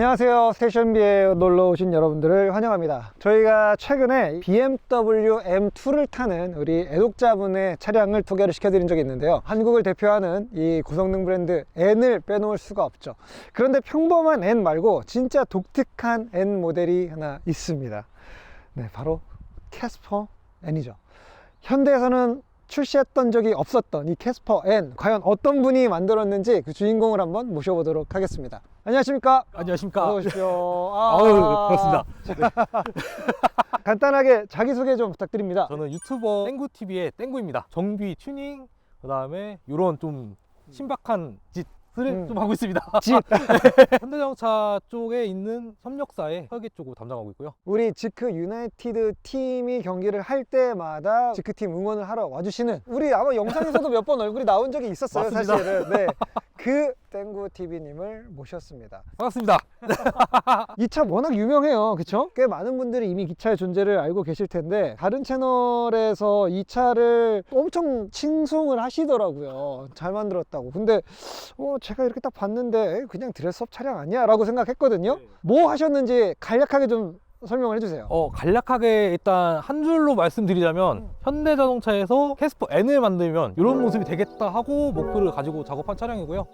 안녕하세요. 스테이션비에 놀러 오신 여러분들을 환영합니다. 저희가 최근에 BMW M2를 타는 우리 애독자분의 차량을 소개를 시켜드린 적이 있는데요. 한국을 대표하는 이 고성능 브랜드 N을 빼놓을 수가 없죠. 그런데 평범한 N 말고 진짜 독특한 N 모델이 하나 있습니다. 네, 바로 캐스퍼 N이죠. 현대에서는 출시했던 적이 없었던 이 캐스퍼 N 과연 어떤 분이 만들었는지 그 주인공을 한번 모셔보도록 하겠습니다. 안녕하십니까? 안녕하십니까. 어서 오십시오. 아우, 반갑습니다. 간단하게 자기소개 좀 부탁드립니다. 저는 유튜버 땡구TV의 땡구입니다. 정비, 튜닝, 그 다음에 이런 좀 신박한 짓 을 음. 좀 하고 있습니다. 짓. 현대자동차 쪽에 있는 협력사의 설계 쪽을 담당하고 있고요. 우리 지크 유나이티드 팀이 경기를 할 때마다 지크 팀 응원을 하러 와주시는 우리 아마 영상에서도 몇 번 얼굴이 나온 적이 있었어요, 맞습니다. 사실은. 네. 그 땡구 TV님을 모셨습니다. 반갑습니다. 이 차 워낙 유명해요. 그쵸? 꽤 많은 분들이 이미 이 차의 존재를 알고 계실 텐데 다른 채널에서 이 차를 엄청 칭송을 하시더라고요. 잘 만들었다고. 근데 어, 제가 이렇게 딱 봤는데 그냥 드레스업 차량 아니야? 라고 생각했거든요. 네. 뭐 하셨는지 간략하게 좀 설명을 해주세요. 어, 간략하게 일단 한 줄로 말씀드리자면 음. 현대자동차에서 캐스퍼 N을 만들면 이런 모습이 되겠다 하고 목표를 가지고 작업한 차량이고요.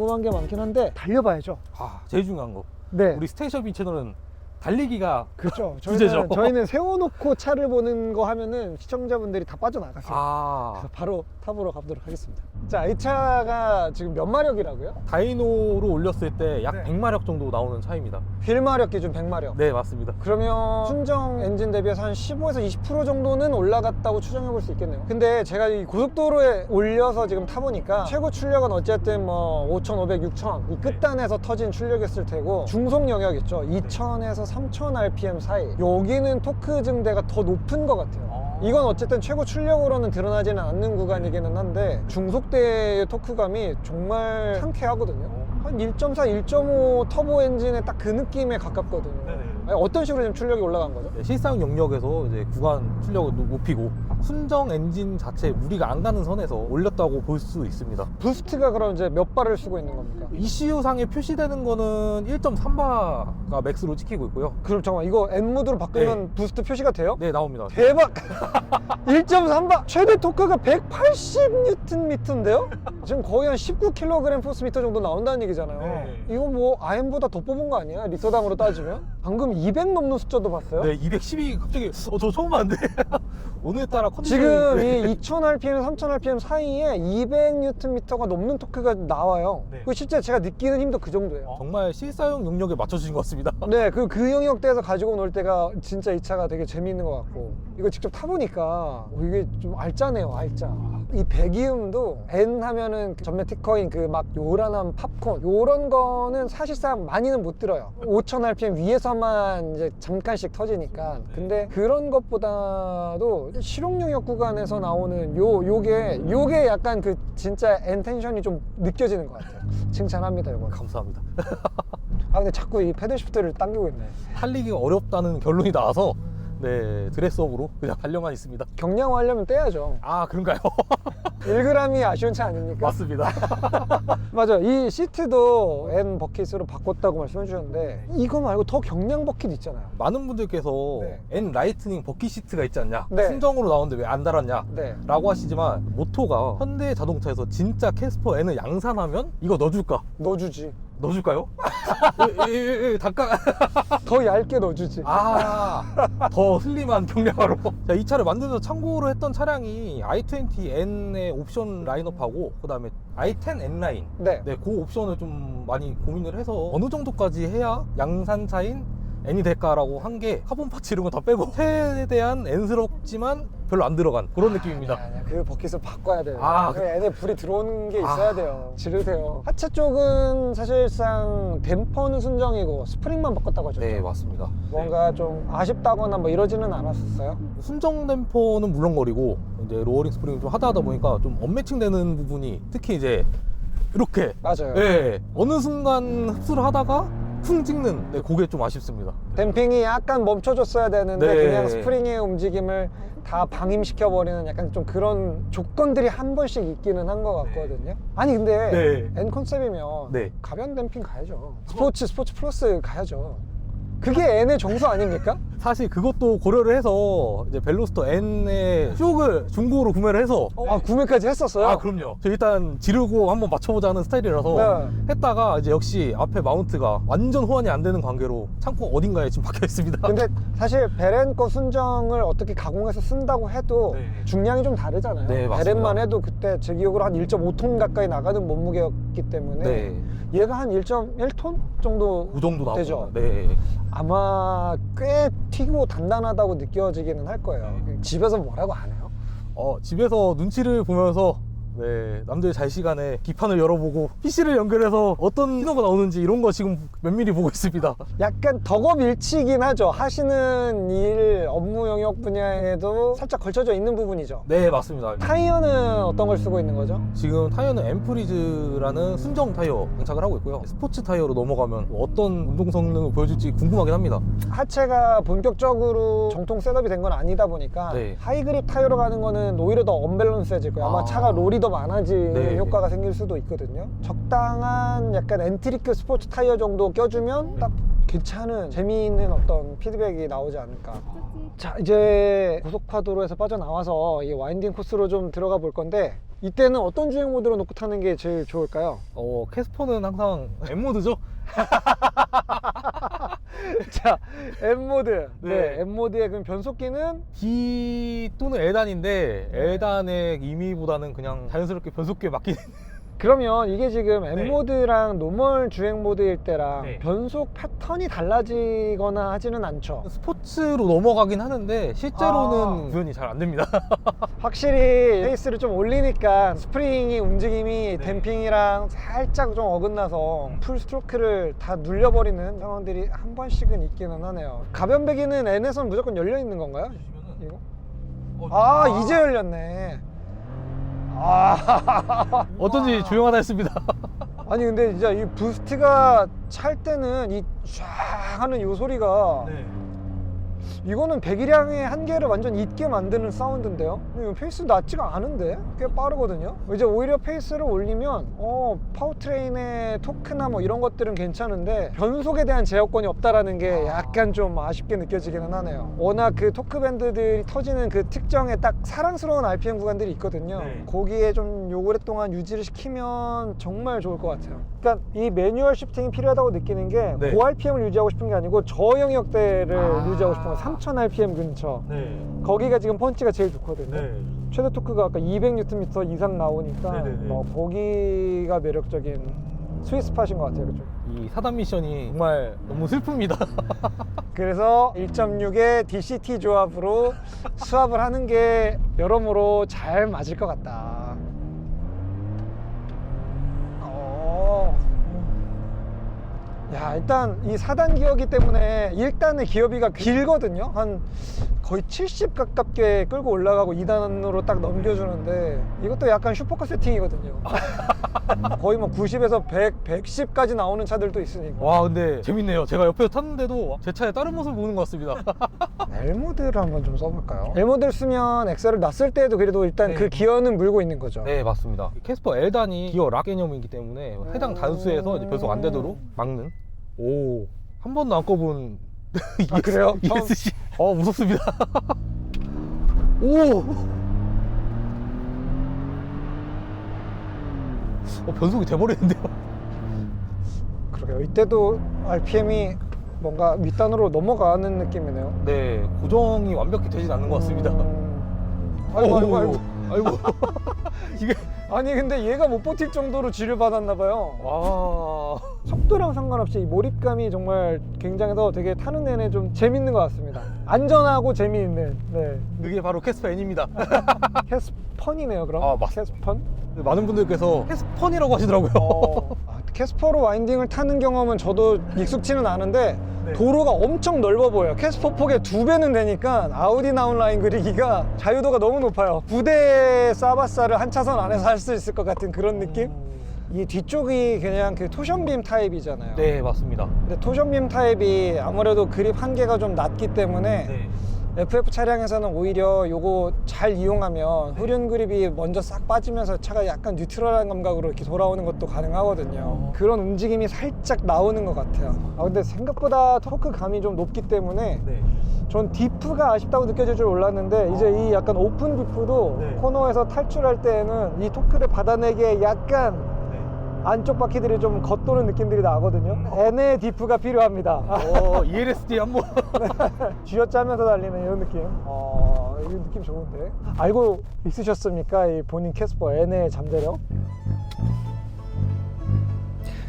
궁금한 게 많긴 한데 달려봐야죠. 아, 제일 중요한 거. 네. 우리 스테이션비 채널은 달리기가 그렇죠. 주제죠. 저희는, 저희는 세워놓고 차를 보는 거 하면은 시청자분들이 다 빠져나가세요. 아, 그래서 바로 탑으로 가보도록 하겠습니다. 자, 이 차가 지금 몇 마력이라고요? 다이노로 올렸을 때 약 네. 100마력 정도 나오는 차입니다. 휠 마력 기준 100마력. 네, 맞습니다. 그러면 순정 엔진 대비해서 한 15에서 20% 정도는 올라갔다고 추정해 볼 수 있겠네요. 근데 제가 이 고속도로에 올려서 지금 타보니까 최고 출력은 어쨌든 뭐 5,500, 6,000이 끝단에서 터진 출력이었을 테고 중속 영역 있죠. 2,000에서 3,000 RPM 사이. 여기는 토크 증대가 더 높은 것 같아요. 이건 어쨌든 최고 출력으로는 드러나지는 않는 구간이기는 한데 중속대의 토크감이 정말 상쾌하거든요. 한 1.4, 1.5 터보 엔진의 딱 그 느낌에 가깝거든요. 네네. 아니, 어떤 식으로 지금 출력이 올라간 거죠? 네, 실사용 영역에서 이제 구간 출력을 높- 높이고 순정 엔진 자체 무리가 안 가는 선에서 올렸다고 볼 수 있습니다. 부스트가 그럼 이제 몇 발을 쓰고 있는 겁니까? ECU 상에 표시되는 거는 1.3바가 맥스로 찍히고 있고요. 그럼 잠깐만 이거 N 모드로 바꾸면 부스트 표시가 돼요? 네, 나옵니다. 대박! 1.3바 최대 토크가 180Nm인데요? 지금 거의 한 19kg 포스미터 정도 나온다는 얘기잖아요. 네. 이거 뭐 IM보다 더 뽑은 거 아니야? 리터당으로 따지면? 방금 200 넘는 숫자도 봤어요? 네, 210이 갑자기 어, 저 처음 봤는데 오늘따라 컨디션이 지금 네. 이 2000rpm, 3000rpm 사이에 200Nm가 넘는 토크가 나와요. 네. 그 실제 제가 느끼는 힘도 그 정도예요. 정말 실사용 영역에 맞춰주신 것 같습니다. 네, 그, 그 영역대에서 가지고 놀 때가 진짜 이 차가 되게 재미있는 것 같고 이거 직접 타보니까 어, 이게 좀 알짜네요, 알짜. 이 배기음도 N 하면은 그 전면 특허인 그 막 요란한 팝콘 요런 거는 사실상 많이는 못 들어요. 5000rpm 위에서만 이제 잠깐씩 터지니까. 근데 그런 것보다도 실용 영역 구간에서 나오는 요 요게 요게 약간 그 진짜 N 텐션이 좀 느껴지는 것 같아요. 칭찬합니다, 이거. 감사합니다. 아 근데 자꾸 이 패들 시프트를 당기고 있네. 달리기가 어렵다는 결론이 나와서 네 드레스업으로 그냥 달려만 있습니다. 경량화하려면 떼야죠. 아 그런가요? 1g이 아쉬운 차 아닙니까? 맞습니다. 맞아. 이 시트도 N 버킷으로 바꿨다고 말씀해 주셨는데 이거 말고 더 경량 버킷 있잖아요. 많은 분들께서 네. N 라이트닝 버킷 시트가 있지 않냐? 네. 순정으로 나오는데 왜 안 달았냐? 네. 라고 하시지만 모토가 현대 자동차에서 진짜 캐스퍼 N을 양산하면 이거 넣어줄까? 넣어주지. 넣어줄까요? 예, 예, 예, 예. 더 얇게 넣어주지. 아, 더 슬림한 경량화로. 자, 이 차를 만들면서 참고로 했던 차량이 i20N 의 옵션 라인업하고 그다음에 i10 N라인. 네. 네, 그 옵션을 좀 많이 고민을 해서 어느 정도까지 해야 양산차인 N이 될까라고 한 게 카본 파츠 이런 거 다 빼고 최대한 N스럽지만 별로 안 들어간 그런 느낌입니다. 아니야, 아니야. 그 버킷을 바꿔야 돼요. 아, 그 애들 불이 들어오는 게 있어야 아. 돼요. 지르세요. 하체 쪽은 사실상 댐퍼는 순정이고 스프링만 바꿨다고 하죠. 네, 맞습니다. 뭔가 좀 아쉽다거나 뭐 이러지는 않았었어요. 순정 댐퍼는 물론거리고 이제 로어링 스프링을 좀 하다 하다 보니까 좀 언매칭되는 부분이 특히 이제 이렇게 맞아요. 예 어느 순간 흡수를 하다가 쿵 찍는 네, 그게 좀 아쉽습니다. 댐핑이 약간 멈춰줬어야 되는데 네. 그냥 스프링의 움직임을 다 방임시켜 버리는 약간 좀 그런 조건들이 한 번씩 있기는 한 것 같거든요. 아니 근데 네. N 컨셉이면 네. 가변 댐핑 가야죠. 스포츠 스포츠 플러스 가야죠. 그게 N의 정수 아닙니까? 사실 그것도 고려를 해서 이제 벨로스터 N의 쇼크를 중고로 구매를 해서 아 구매까지 했었어요. 아 그럼요. 저 일단 지르고 한번 맞춰보자는 스타일이라서 네. 했다가 이제 역시 앞에 마운트가 완전 호환이 안 되는 관계로 창고 어딘가에 지금 박혀 있습니다. 근데 사실 베렌 거 순정을 어떻게 가공해서 쓴다고 해도 네. 중량이 좀 다르잖아요. 네, 맞습니다. 베렌만 해도 그때 제 기억으로 한 1.5톤 가까이 나가는 몸무게였기 때문에 네. 얘가 한 1.1톤 정도 그 정도 되죠. 나오죠. 네. 아마 꽤 튀고 단단하다고 느껴지기는 할 거예요. 집에서 뭐라고 안 해요? 어, 집에서 눈치를 보면서 네, 남들 잘 시간에 기판을 열어보고 PC를 연결해서 어떤 신호가 나오는지 이런 거 지금 면밀히 보고 있습니다. 약간 덕업일치긴 하죠. 하시는 일, 업무 영역 분야에도 살짝 걸쳐져 있는 부분이죠. 네, 맞습니다. 타이어는 어떤 걸 쓰고 있는 거죠? 지금 타이어는 엠프리즈라는 순정 타이어 장착을 하고 있고요. 스포츠 타이어로 넘어가면 어떤 운동 성능을 보여줄지 궁금하긴 합니다. 하체가 본격적으로 정통 셋업이 된 건 아니다 보니까 네. 하이그립 타이어로 가는 거는 오히려 더 언밸런스해질 거예요. 아마 아. 차가 롤이 더 많아지는 네. 효과가 생길 수도 있거든요. 적당한 약간 엔트리크 스포츠 타이어 정도 껴주면 딱 괜찮은 재미있는 어떤 피드백이 나오지 않을까. 자 이제 고속화도로에서 빠져나와서 이 와인딩 코스로 좀 들어가 볼 건데 이때는 어떤 주행 모드로 놓고 타는 게 제일 좋을까요? 어, 캐스퍼는 항상 M모드죠? 자 M 모드. 네, 네. M 모드의 그럼 변속기는 D 또는 L단인데 L단의 의미보다는 그냥 자연스럽게 변속기에 맡기는 그러면 이게 지금 네. M 모드랑 노멀 주행 모드일 때랑 네. 변속 패턴이 달라지거나 하지는 않죠. 스포츠로 넘어가긴 하는데 실제로는 아. 구현이 잘 안 됩니다. 확실히 페이스를 좀 올리니까 스프링이 움직임이 네. 댐핑이랑 살짝 좀 어긋나서 풀 스트로크를 다 눌려버리는 상황들이 한 번씩은 있기는 하네요. 가변 배기는 N에선 무조건 열려 있는 건가요? 이거? 아, 이제 열렸네. 아. 어쩐지 조용하다 했습니다. 아니 근데 진짜 이 부스트가 찰 때는 이 쫙 하는 요 소리가 네. 이거는 배기량의 한계를 완전 잊게 만드는 사운드인데요. 페이스 낮지가 않은데? 꽤 빠르거든요. 이제 오히려 페이스를 올리면 어 파워트레인의 토크나 뭐 이런 것들은 괜찮은데 변속에 대한 제어권이 없다라는 게 약간 좀 아쉽게 느껴지기는 하네요. 워낙 그 토크 밴드들이 터지는 그 특정의 딱 사랑스러운 RPM 구간들이 있거든요. 네. 거기에 좀 오랫동안 유지를 시키면 정말 좋을 것 같아요. 그러니까 이 매뉴얼 시프팅이 필요하다고 느끼는 게 네. 고RPM을 유지하고 싶은 게 아니고 저영역대를 아. 유지하고 싶은 거예요 3000rpm 근처 네. 거기가 지금 펀치가 제일 좋거든요 네. 최대 토크가 아까 200Nm 이상 나오니까 네네네. 뭐 거기가 매력적인 스윗 스팟인 것 같아요 그죠? 이 사단 미션이 정말 너무 슬픕니다. 그래서 1.6의 DCT 조합으로 수압을 하는 게 여러모로 잘 맞을 것 같다 야 일단 이 4단 기어기 때문에 1단의 기어비가 길거든요. 한 거의 70 가깝게 끌고 올라가고 2단으로 딱 넘겨주는데 이것도 약간 슈퍼카 세팅이거든요. 거의 뭐 90에서 100, 110까지 나오는 차들도 있으니까. 와 근데 재밌네요. 제가 옆에서 탔는데도 제 차에 다른 모습을 보는 것 같습니다. L 모델을 한번 좀 써볼까요? L 모델 쓰면 엑셀을 놨을 때도 그래도 일단 네. 그 기어는 물고 있는 거죠. 네 맞습니다. 캐스퍼 L단이 기어 락 개념이기 때문에 해당 단수에서 이제 변속 안 되도록 막는. 오. 한 번도 안 꺼본 아, 그래요? 처음- ESC. 어 무섭습니다. 오. 어 변속이 돼버리는데요. 그러게요. 이때도 RPM이 뭔가 윗단으로 넘어가는 느낌이네요. 네 고정이 완벽히 되진 않는 것 같습니다. 음... 아이고, 아이고, 아이고. 아이고. 이게 아니 근데 얘가 못 버틸 정도로 쥐를 받았나 봐요. 와. 속도랑 상관없이 이 몰입감이 정말 굉장해서 되게 타는 내내 좀 재밌는 것 같습니다. 안전하고 재미있는. 네. 그게 바로 캐스퍼 N입니다. 캐스펀이네요, 그럼. 아, 맞습니다. 캐스펀? 많은 분들께서 캐스펀이라고 하시더라고요. 어, 아, 캐스퍼로 와인딩을 타는 경험은 저도 익숙치는 않은데 네. 도로가 엄청 넓어 보여요. 캐스퍼 폭의 두 배는 되니까 아우디 나온 라인 그리기가 자유도가 너무 높아요. 부대 사바사를 한 차선 안에서 할 수 있을 것 같은 그런 느낌? 이 뒤쪽이 그냥 그 토션빔 타입이잖아요. 네 맞습니다. 근데 토션빔 타입이 아무래도 그립 한계가 좀 낮기 때문에 네. FF 차량에서는 오히려 요거 잘 이용하면 후륜 그립이 먼저 싹 빠지면서 차가 약간 뉴트럴한 감각으로 이렇게 돌아오는 것도 가능하거든요. 어. 그런 움직임이 살짝 나오는 것 같아요. 아 근데 생각보다 토크 감이 좀 높기 때문에 네. 전 디프가 아쉽다고 느껴질 줄 몰랐는데 이제 이 약간 오픈 디프도 네. 코너에서 탈출할 때에는 이 토크를 받아내기에 약간 네. 안쪽 바퀴들이 좀 겉도는 느낌들이 나거든요. N의 디프가 필요합니다. 어 ELSD 한번. 쥐어짜면서 달리는 이런 느낌. 어, 이 느낌 좋은데. 알고 있으셨습니까? 이 본인 캐스퍼 N의 잠재력?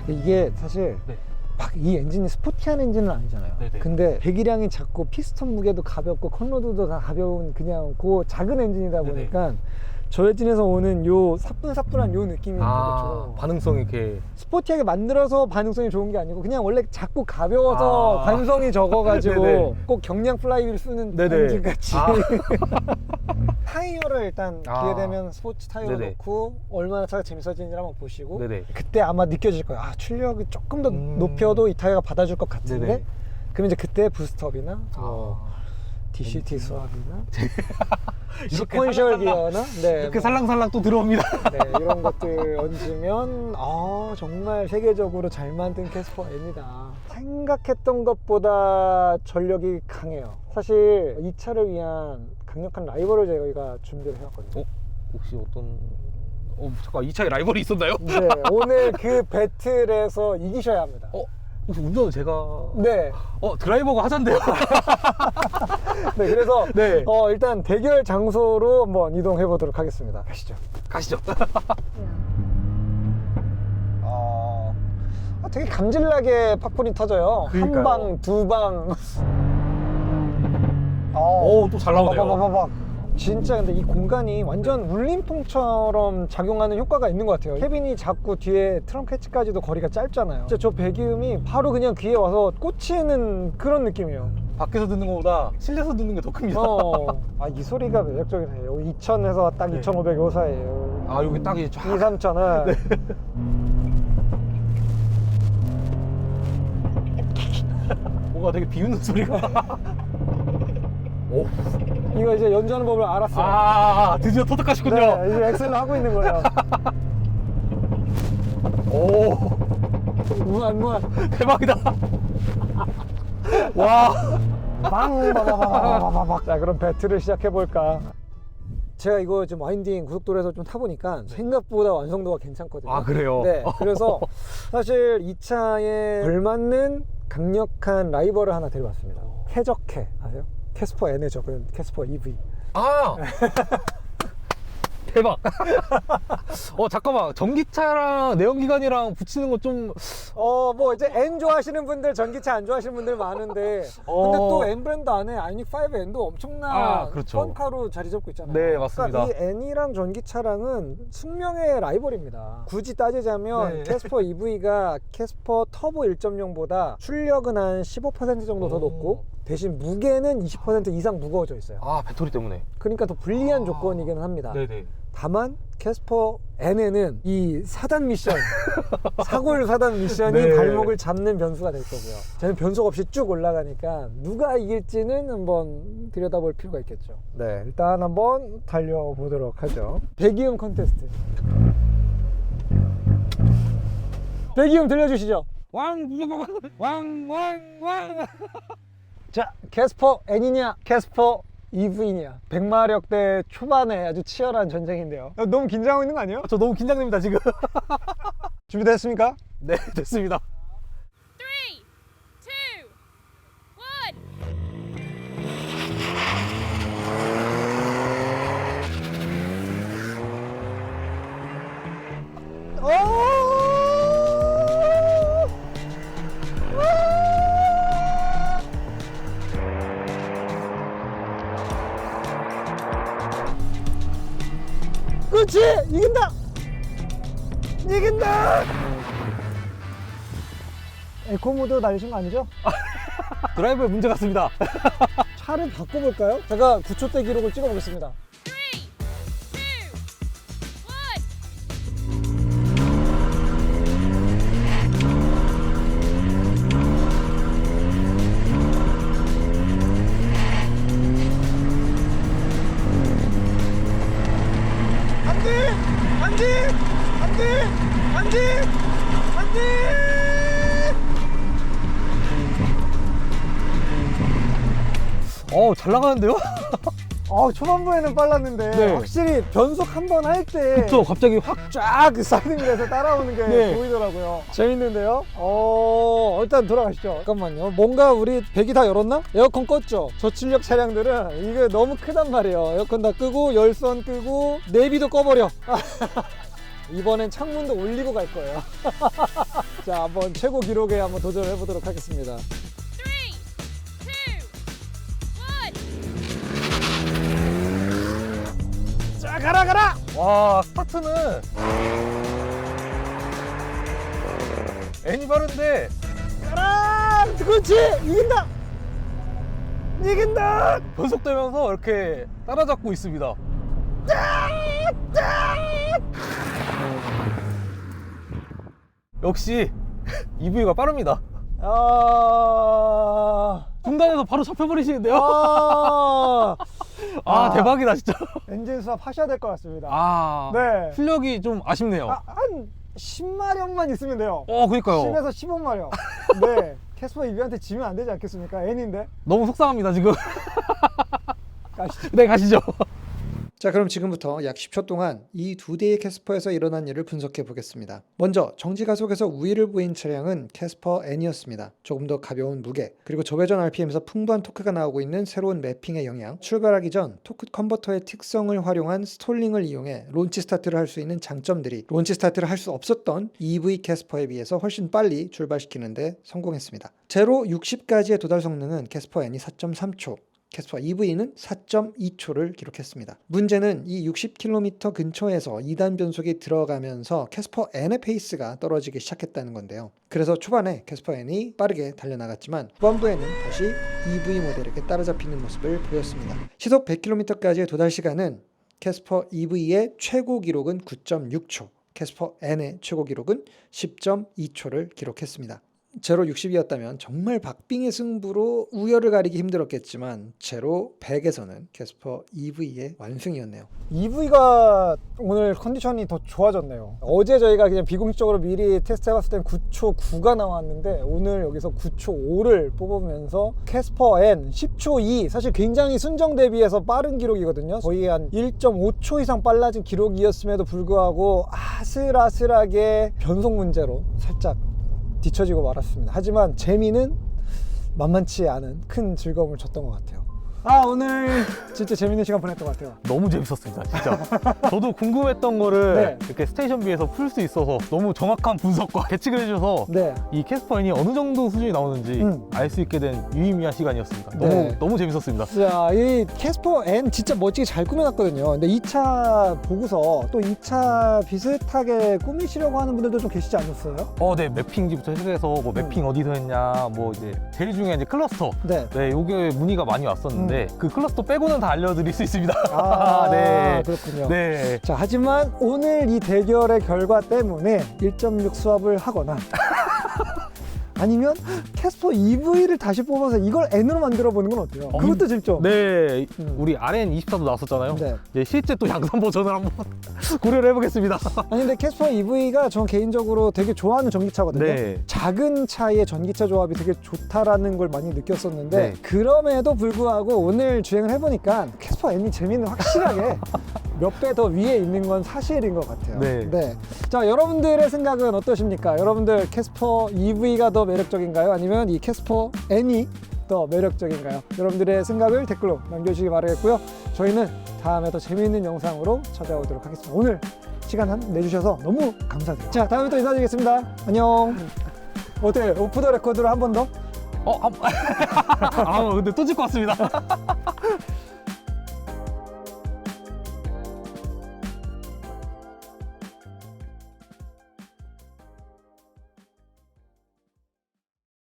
이게 사실 네. 막이 엔진이 스포티한 엔진은 아니잖아요. 네네. 근데 배기량이 작고 피스톤 무게도 가볍고 컨로드도 다 가벼운 그냥 그 작은 엔진이다 네네. 보니까 저 엔진에서 오는 요 사뿐사뿐한 요 느낌이 되게 아 좋아요. 반응성이 이렇게. 스포티하게 만들어서 반응성이 좋은 게 아니고 그냥 원래 작고 가벼워서 아. 관성이 적어가지고 네네. 꼭 경량 플라이휠 쓰는 네네. 엔진 같이 아. 타이어를 일단 아. 기회 되면 스포츠 타이어 네네. 넣고 얼마나 차가 재밌어지는지 한번 보시고 네네. 그때 아마 느껴질 거예요 아 출력이 조금 더 음. 높여도 이 타이어가 받아줄 것 같은데 네네. 그럼 이제 그때 부스트업이나 뭐 아. DCT 수압이나 시퀀셜 기어나 네, 이렇게 뭐 살랑살랑 또 들어옵니다. 네, 이런 것들 얹으면 아 정말 세계적으로 잘 만든 캐스퍼 N이다. 생각했던 것보다 전력이 강해요. 사실 이 차를 위한 강력한 라이벌을 저희가 준비를 해왔거든요. 어? 혹시 어떤? 어 잠깐 이 차에 라이벌이 있었나요? 네, 오늘 그 배틀에서 이기셔야 합니다. 어 혹시 운전은 제가 네, 어 드라이버가 하잔데요. 네 그래서 네. 어, 일단 대결 장소로 한번 이동해 보도록 하겠습니다. 가시죠. 가시죠. 어, 아, 되게 감질나게 팝콘이 터져요. 그러니까요. 한 방, 두 방. 어. 오또 잘 나오네요. 봐봐봐봐. 진짜 근데 이 공간이 완전 울림통처럼 작용하는 효과가 있는 것 같아요. 캐빈이 작고 뒤에 트렁크 해치까지도 거리가 짧잖아요. 진짜 저 배기음이 바로 그냥 귀에 와서 꽂히는 그런 느낌이에요. 밖에서 듣는 것보다 실내에서 듣는 게 더 큽니다. 어. 아, 이 소리가 매력적이네요. 2000에서 딱 네. 2500 요 사이에요. 아 여기 딱 이제 쫙 2, 3000은 네. 뭐가 되게 비웃는 소리가. 오. 이거 이제 연주하는 법을 알았어요. 아 드디어 터득하셨군요. 네, 이제 엑셀을 하고 있는 거예요. 오 무한, 무한. 대박이다. 와. 빵! 바바바바바바박. 자, 그럼 배틀을 시작해 볼까. 제가 이거 지금 와인딩 고속도로에서 좀 타보니까 생각보다 완성도가 괜찮거든요. 아 그래요. 네. 그래서 사실 이 차에 걸맞는 강력한 라이벌을 하나 데려왔습니다. 쾌적해. 아세요? 캐스퍼 N의 적은 캐스퍼 EV. 아 대박. 어 잠깐만 전기차랑 내연기관이랑 붙이는 거좀 어, 뭐 이제 N 좋아하시는 분들, 전기차 안 좋아하시는 분들 많은데. 어. 근데 또 N 브랜드 안에 아이닉 5 N도 엄청난 아, 그렇죠. 펀카로 자리 잡고 있잖아요. 네, 맞습니다. 그러니까 이 N이랑 전기차랑은 숙명의 라이벌입니다. 굳이 따지자면 네. 캐스퍼 EV가 캐스퍼 터보 1.0보다 출력은 한 15% 정도 더 오. 높고 대신 무게는 20% 이상 무거워져 있어요. 아 배터리 때문에. 그러니까 더 불리한 아. 조건이기는 합니다. 네네. 다만 캐스퍼 N에는 이 사단 미션, 사골 사단 미션이 네. 발목을 잡는 변수가 될 거고요. 저는 변수가 없이 쭉 올라가니까 누가 이길지는 한번 들여다볼 필요가 있겠죠. 네, 일단 한번 달려보도록 하죠. 배기음 컨테스트. 배기음 들려주시죠. 왕 왕 왕 왕. 자, 캐스퍼 N이냐, 캐스퍼 EV냐. 100마력대 초반에 아주 치열한 전쟁인데요. 너무 긴장하고 있는 거 아니에요? 저 너무 긴장됩니다 지금. 준비됐습니까? 네 됐습니다. Three, two, one. 그 에코모드 날리신 거 아니죠? 드라이브에 문제 같습니다. 차를 바꿔볼까요? 제가 9초 대 기록을 찍어보겠습니다. Three, two, one. 안 돼! 안 돼! 안 돼! 안 돼! 안 돼! 어 잘 나가는데요? 어, 초반부에는 빨랐는데 네. 확실히 변속 한 번 할때 그쵸 갑자기 확 쫙 사이딩에서 따라오는 게 네. 보이더라고요. 재밌는데요? 어, 일단 돌아가시죠. 잠깐만요. 뭔가 우리 배기 다 열었나? 에어컨 껐죠? 저출력 차량들은 이게 너무 크단 말이에요. 에어컨 다 끄고, 열선 끄고, 내비도 꺼버려. 이번엔 창문도 올리고 갈 거예요. 자, 한번 최고 기록에 한번 도전해 보도록 하겠습니다. 가라, 가라! 와 스타트는 애니 바른데 가라! 그렇지! 이긴다! 이긴다! 변속되면서 이렇게 따라잡고 있습니다. 역시 EV가 빠릅니다. 아, 중간에서 바로 잡혀버리시는데요? 아, 아, 아. 대박이다 진짜. 엔진 수압 하셔야 될 것 같습니다. 아 네. 실력이 좀 아쉽네요. 아, 한 10마력만 있으면 돼요. 어 그니까요. 10에서 15마력. 네. 캐스퍼 이비한테 지면 안 되지 않겠습니까? N인데. 너무 속상합니다 지금. 가시죠. 네 가시죠. 자, 그럼 지금부터 약 10초 동안 이 두 대의 캐스퍼에서 일어난 일을 분석해 보겠습니다. 먼저 정지 가속에서 우위를 보인 차량은 캐스퍼 N이었습니다. 조금 더 가벼운 무게, 그리고 저회전 RPM에서 풍부한 토크가 나오고 있는 새로운 매핑의 영향, 출발하기 전 토크 컨버터의 특성을 활용한 스톨링을 이용해 론치 스타트를 할 수 있는 장점들이 론치 스타트를 할 수 없었던 EV 캐스퍼에 비해서 훨씬 빨리 출발시키는데 성공했습니다. 제로 60까지의 도달 성능은 캐스퍼 N이 4.3초, 캐스퍼 EV는 4.2초를 기록했습니다. 문제는 이 60km 근처에서 2단 변속이 들어가면서 캐스퍼 N의 페이스가 떨어지기 시작했다는 건데요. 그래서 초반에 캐스퍼 N이 빠르게 달려나갔지만 후반부에는 다시 EV 모델에게 따라잡히는 모습을 보였습니다. 시속 100km까지의 도달 시간은 캐스퍼 EV의 최고 기록은 9.6초, 캐스퍼 N의 최고 기록은 10.2초를 기록했습니다. 제로 60이었다면 정말 박빙의 승부로 우열을 가리기 힘들었겠지만 제로 100에서는 캐스퍼 EV의 완승이었네요. EV가 오늘 컨디션이 더 좋아졌네요. 어제 저희가 그냥 비공식적으로 미리 테스트 해봤을 땐 9초 9가 나왔는데 오늘 여기서 9초 5를 뽑으면서 캐스퍼 N 10초 2 사실 굉장히 순정 대비해서 빠른 기록이거든요. 거의 한 1.5초 이상 빨라진 기록이었음에도 불구하고 아슬아슬하게 변속 문제로 살짝 뒤처지고 말았습니다. 하지만 재미는 만만치 않은 큰 즐거움을 줬던 것 같아요. 아 오늘 진짜 재밌는 시간 보냈던 것 같아요. 너무 재밌었습니다, 진짜. 저도 궁금했던 거를 네. 이렇게 스테이션비에서 풀 수 있어서 너무 정확한 분석과 예측을 해주셔서 네. 이 캐스퍼인이 어느 정도 수준이 나오는지 음. 알 수 있게 된 유의미한 시간이었습니다. 너무, 네. 너무 재밌었습니다. 자, 이 캐스퍼 N 진짜 멋지게 잘 꾸며놨거든요. 근데 2차 보고서 또 2차 비슷하게 꾸미시려고 하는 분들도 좀 계시지 않았어요? 어, 네, 매핑지부터 시작해서 뭐 음. 매핑 어디서 했냐, 뭐 이제 제일 중요한 이제 클러스터. 네. 네, 요게 문의가 많이 왔었는데 그 클러스터 빼고는 다 알려드릴 수 있습니다. 음. 아, 네. 그렇군요. 네. 자, 하지만 오늘 이 대결의 결과 때문에 1.6 수업을 하거나 아니면 캐스퍼 EV를 다시 뽑아서 이걸 N으로 만들어 보는 건 어때요? 어, 그것도 재밌죠? 네, 음. 우리 RN24도 나왔었잖아요. 네. 이제 실제 또 양산 버전을 한번 고려를 해보겠습니다. 아니 근데 캐스퍼 EV가 전 개인적으로 되게 좋아하는 전기차거든요. 네. 작은 차의 전기차 조합이 되게 좋다라는 걸 많이 느꼈었는데 네. 그럼에도 불구하고 오늘 주행을 해보니까 캐스퍼 N이 재미는 확실하게 몇 배 더 위에 있는 건 사실인 것 같아요. 네. 자 여러분들의 생각은 어떠십니까? 여러분들 캐스퍼 EV가 더 매력적인가요? 아니면 이 캐스퍼 N이 더 매력적인가요? 여러분들의 생각을 댓글로 남겨주시기 바라겠고요. 저희는 다음에 더 재미있는 영상으로 찾아오도록 하겠습니다. 오늘 시간 한 내주셔서 너무 감사드려요. 자, 다음에 또 인사드리겠습니다. 안녕. 어때? 오프 더 레코드로 한 번 더? 어, 한... 아, 근데 또 찍고 왔습니다.